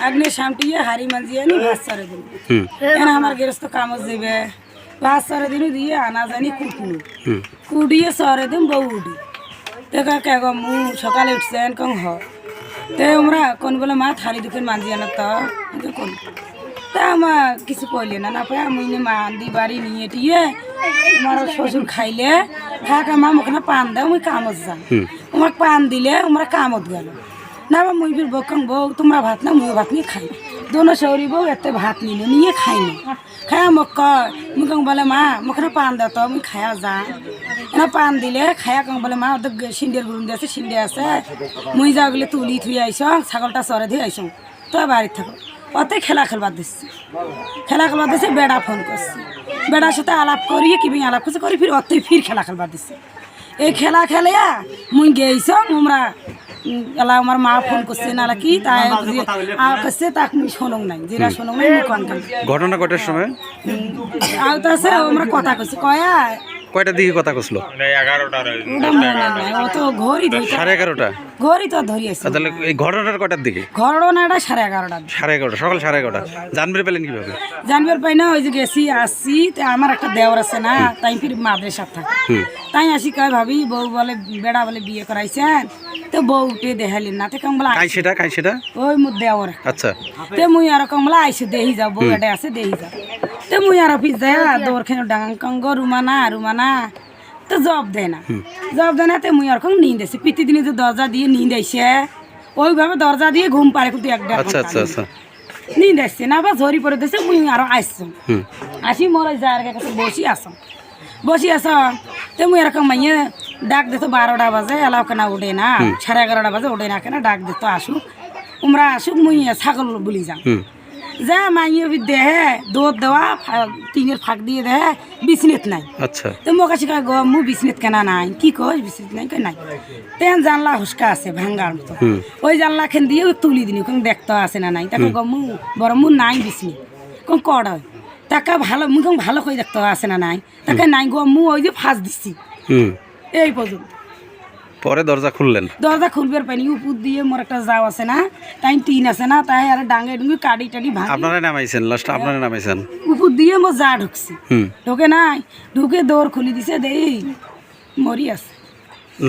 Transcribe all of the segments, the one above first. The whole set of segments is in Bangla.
আগ্নে সামটিয়ে হাড়ি মাজিয়ে নি ভাত সারে দিন। হুম। আমার গেরস্ত কামজ দেবে। ভাত সারে দিন দিয়ে আনা জানি কুটনু হুম। কুড়িয়ে সরে দিন বউ উঠি। দেখা কে গো মু সকালে উঠছেন কম হ। তে আমরা কোন বলে মা থালি দুঃখের মাঝি আনা তো। কোন? তা আমার কিছু কইলে না না পায় আমি মা আন্দি বাড়ি নিয়ে টিয়ে আমার শ্বশুর খাইলে খাকা মা মুখ না পান দাও মুই কামত যাম। হুম। পান দিলে আমরা কামত গেল। না বা মুই ফির বকং বউ তোমরা ভাত না মুই ভাত নিয়ে খাই দোনো সৌরি বউ এতে ভাত নিল নিয়ে খাইনি খায়া মোক কয় মুই বলে মা মোক না পান দাও তো মুই খায়া যা না পান দিলে খায়া কং বলে মা ওদের সিন্ডের গুরুন দিয়ে আছে সিন্ডে আছে। মুই যা গেলে তুলি থুই আইস ছাগলটা সরে দিয়ে আইস তো বাড়িতে থাকো। অতে খেলা খেলবার দিচ্ছি খেলা খেলবার দিচ্ছে বেড়া ফোন করছি বেড়ার সাথে আলাপ করিয়ে কিবি আলাপ করছে করি ফির অতে ফির খেলা খেলবার দিচ্ছে এই খেলা খেলিয়া মুই গেইছ উম, এলা আমার মা ফোন করছে না কি? তাই আ করছে তাক মুই শোনং নাই যেটা শোনং নাই মুই কন ঘটনা কয়টার সময়? আর তো আছে আমরা কথা কইছি কয়া কয়টার দিকে কথা ধরি সাড়ে এগারোটা? ঘড়ি তো ধরি আছে আর তাহলে এই ঘটনার কয়টার দিকে? ঘটনাটা সাড়ে এগারোটা সাড়ে এগারোটা সকাল সাড়ে এগারোটা। জানবে পেলেন কীভাবে? জানবার পাই না ওই যে গেছি আসছি তা আমার একটা দেওয়ার আছে না তাই ফির মাদ্রাসার থাকে। তাই আসি কয় ভাবি বউ বলে বেড়া বলে বিয়ে করাইছেন তো বউ উঠে না তো কেমন বলে কাই সেটা কাই সেটা? ওই আচ্ছা। তে মুই আর কমলা আইসে দেহি যাও বউ এটা আছে দেহি যাও তে মুই আর অফিস যায় দৌড় খেয়ে ডাঙাং কঙ্গ রুমানা রুমানা। তো জব দেয় না। জব দেয় না তে মুই আর কম নিন্দ আছে পিতি দিনে যে দরজা দিয়ে নিন্দ আইসে ওইভাবে দরজা দিয়ে ঘুম পারে কিন্তু এক দেড় আচ্ছা আচ্ছা আচ্ছা। নিন্দ আসছে না বা ঝরি পড়ে দিছে মুই আরও আসছো আসি মোর যার কাছে বসি আসম। বসি আস তে মুই এরকম মাইয়ে ডাক দিত বারোটা বাজে এলাও কেনা উঠে না সাড়ে এগারোটা বাজে উঠে না কেনা ডাক দিত আসুক। উমরা আসুক মুই ছাগল বলি যাম। যা মাইয়ে দেহে দৌড় দেওয়া টিনের ফাঁক দিয়ে দেহে বিছনেত নাই। আচ্ছা। তো মোক কয় গো মু বিছনেত কেনা নাই। কি কস বিছনেত নাই নাই। তেন জানলা হুসকা আছে ভাঙ্গার মতো। ওই জানলা খেন দিয়ে তুলি দিনি কোন দেখতে আছে না নাই। তাকে গো মু বড় মু নাই বিছনি। কোন কড হয়? তাকে ভালো মু ভালো করে দেখতে আছে না নাই। তাকে নাই গো মু ওই যে ফাঁস হুম। এই পর্যন্ত। পরে দরজা খুললেন? দরজা খুলবার পাইনি উপর দিয়ে মোর একটা যাও আছে না তাই টিন আছে না তাই আর ডাঙ্গে ডুঙ্গি কাটি টাটি ভাঙি। আপনারা নামাইছেন লাস্ট আপনারা নামাইছেন? উপর দিয়ে মোর যা ঢুকছি। ঢুকে নাই ঢুকে দৌড় খুলি দিছে দেই মরি আছে।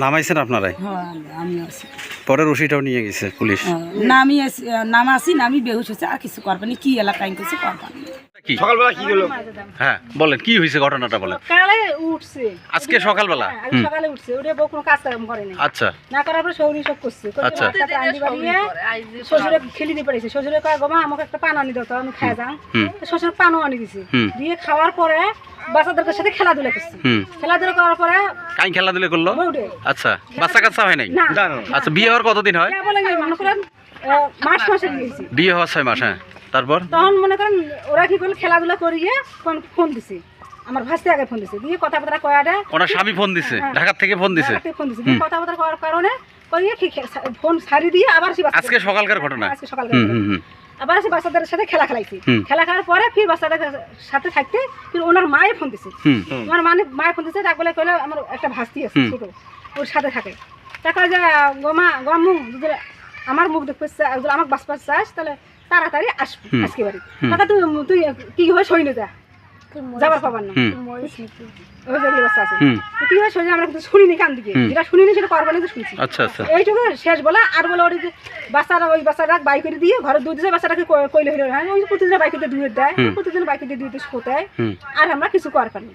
নামাইছেন আপনারাই হ্যাঁ আমি আছি। পরে রশিটাও নিয়ে গেছে পুলিশ। হ্যাঁ, নামি আছি নামা নামি বেহুশ হচ্ছে আর কিছু করবেনি কি এলাকায় কিছু করবানি কি? সকালবেলা কি হলো? হ্যাঁ বলেন কি হয়েছে ঘটনাটা বলেন? সকালে উঠছে। আজকে সকালবেলা? সকালে উঠছে। উঠে বউ কোনো কাজ কাম করেনি আচ্ছা। না করার পরে সৌরি সব করছে। আচ্ছা। শ্বশুরে খেলি দিয়ে পড়েছে শ্বশুরে কয় গোমা আমাকে একটা পান আনি দাও তো আমি খাই যাও শ্বশুর পানও আনি দিছে। দিয়ে খাওয়ার পরে বাচ্চাদের সাথে খেলাধুলা করছে। খেলাধুলা করার পরে কাই খেলা করল? আচ্ছা বাচ্চা কাচ্চা হয় নাই? আচ্ছা বিয়ে হওয়ার কতদিন হয়? মার্চ মাসে বিয়ে হওয়ার ছয় মাস হ্যাঁ। তারপর? তখন মনে করেন ওরা কি করল খেলাধুলা করিয়ে ফোন ফোন দিছে। আমার ভাসতে আগে ফোন দিছে। দিয়ে কথাবার্তা কয়াটা ওনার স্বামী ফোন দিছে ঢাকার থেকে ফোন দিছে। ফোন দিছে। কথাবার্তা করার কারণে করিয়ে কি ফোন সারি দিয়ে আবার সে আজকে সকালকার ঘটনা। আজকে সকাল হুম হুম হুম। আবার সে বাচ্চাদের সাথে খেলা খেলাইছি। খেলা খেলার পরে ফির বাচ্চাদের সাথে থাকতে ফির ওনার মায়ে ফোন দিছে। আমার মানে মায়ে ফোন দিছে তাকে বলে কইলে আমার একটা ভাস্তি আছে ছোট ওর সাথে থাকে। তাকে যে গমা গমু আমার মুখ দেখতে আমাকে বাঁচবার চাস তাহলে তাড়াতাড়ি আসবি। আজকে বাড়ি। তাকে তুই তুই কি হবে সইনে যা যাবার পাবার না। কি হয় আমরা কিন্তু শুনিনি কান দিকে। হুম। যেটা শুনিনি সেটা শুনছি। আচ্ছা আচ্ছা। এইটুকু শেষ বলে। আর বলে ওই যে বাচ্চারা ওই বাচ্চারা বাইক করে দিয়ে ঘরে দুধ দিয়ে বাচ্চাটাকে কই- কইলে হইলে হয় ওই প্রতিদিন বাইকে দিয়ে দুধ দেয়। হুম। প্রতিদিন বাইকে দিয়ে দুধ শোতায় আর আমরা কিছু করার পারি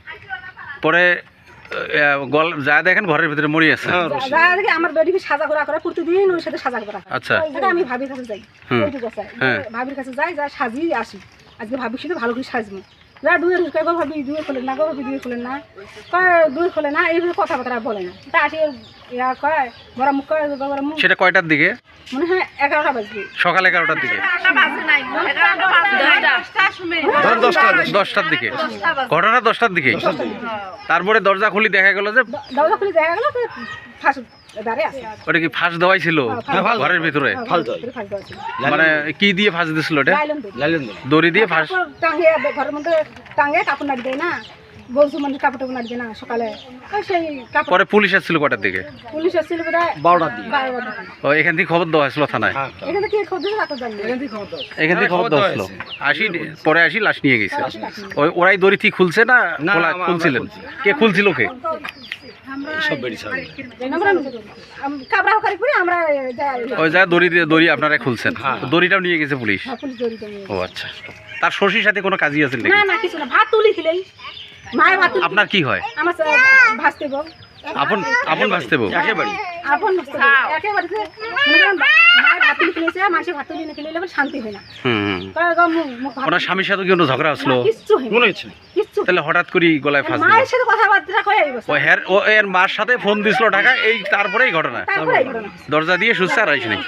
গল যা দেখেন ঘরের ভিতরে মরি আছে। যা দেখি আমার বেডিকে সাজা করা করে প্রতিদিন ওর সাথে সাজা করা। আচ্ছা। এটা আমি ভাবির কাছে যাই হুম। ওইটুকু আছে হ্যাঁ। ভাবির কাছে যাই যা সাজিয়ে আসি। আজকে ভাবির সাথে ভালো করে সাজবো। যা দুয়ে ঢুকে গো ভাবি দুয়ে খোলেন না গো ভাবি দুয়ে খোলেন না। কয় দুয়ে খোলে না এইভাবে কথাবার্তা বলে না। তা আসি ইয়া কয় বড় মুখ কয় বড় মুখ। সেটা কয়টার দিকে? মনে হয় এগারোটা বাজবে। সকাল এগারোটার দিকে। দশটার দিকে। ঘটনা দশটার দিকে। তারপরে দরজা খুলি দেখা গেল যে দরজা খুলি দেখা গেল ফাঁস দাঁড়িয়ে আছে ওটা কি ফাঁস দেওয়াই ছিল? ঘরের ভিতরে? হ্যাঁ। মানে কি দিয়ে ফাঁস দিছিল ওটা? দড়ি। দিয়ে ফাঁস? টাঙিয়ে ঘরের মধ্যে টাঙিয়ে কাপড় নাড়ি দেয় না। বলছো মানে কাপড় টাপড় নাড়বে না সকালে। সেই কাপড় পরে পুলিশ আসছিল কটার দিকে? পুলিশ এসেছিল বোধহয় বারোটার দিকে। ও এখান থেকে খবর দেওয়া হয়েছিল থানায়? এখানে কি খোঁজ দিয়েছে এখান থেকে হ্যাঁ, খবর খবর দেওয়া হয়েছিল আসি পরে আসি লাশ নিয়ে গেছে। ওই ওরাই দড়ি ঠিক খুলছে না না, খুলছিলেন? কে খুলছিল কে? সব বেরিয়েছে আমরা কাবরা হকারি করে আমরা ওই যা দড়ি দিয়ে দড়ি আপনারা খুলছেন। দড়িটাও নিয়ে গেছে পুলিশ? হ্যাঁ, ও আচ্ছা। তার শশীর সাথে কোনো কাজই আছে না না কিছু না। ভাত তুলি খিলেই। মায়ের ভাত আপনার কি হয়? আমার ভাসতে বউ। আপন আপন ভাসতে বউ? একেবারে আপন একেবারে যে করেন মায়ের ভাত তুলি খেলেছে মানুষের ভাত তুলি না খেলে শান্তি হয় না। হুম ওনার স্বামীর সাথে কি কোনো ঝগড়া আসলো? হয় মনে হচ্ছে তাহলে হঠাৎ করে গলায় ফাঁস মায়ের সাথে কথাবার্তা কই বছর ও হের ও এর মার সাথে ফোন দিছিল ঢাকা এই তারপরেই ঘটনা। দরজা দিয়ে সুস্থ আর আইছ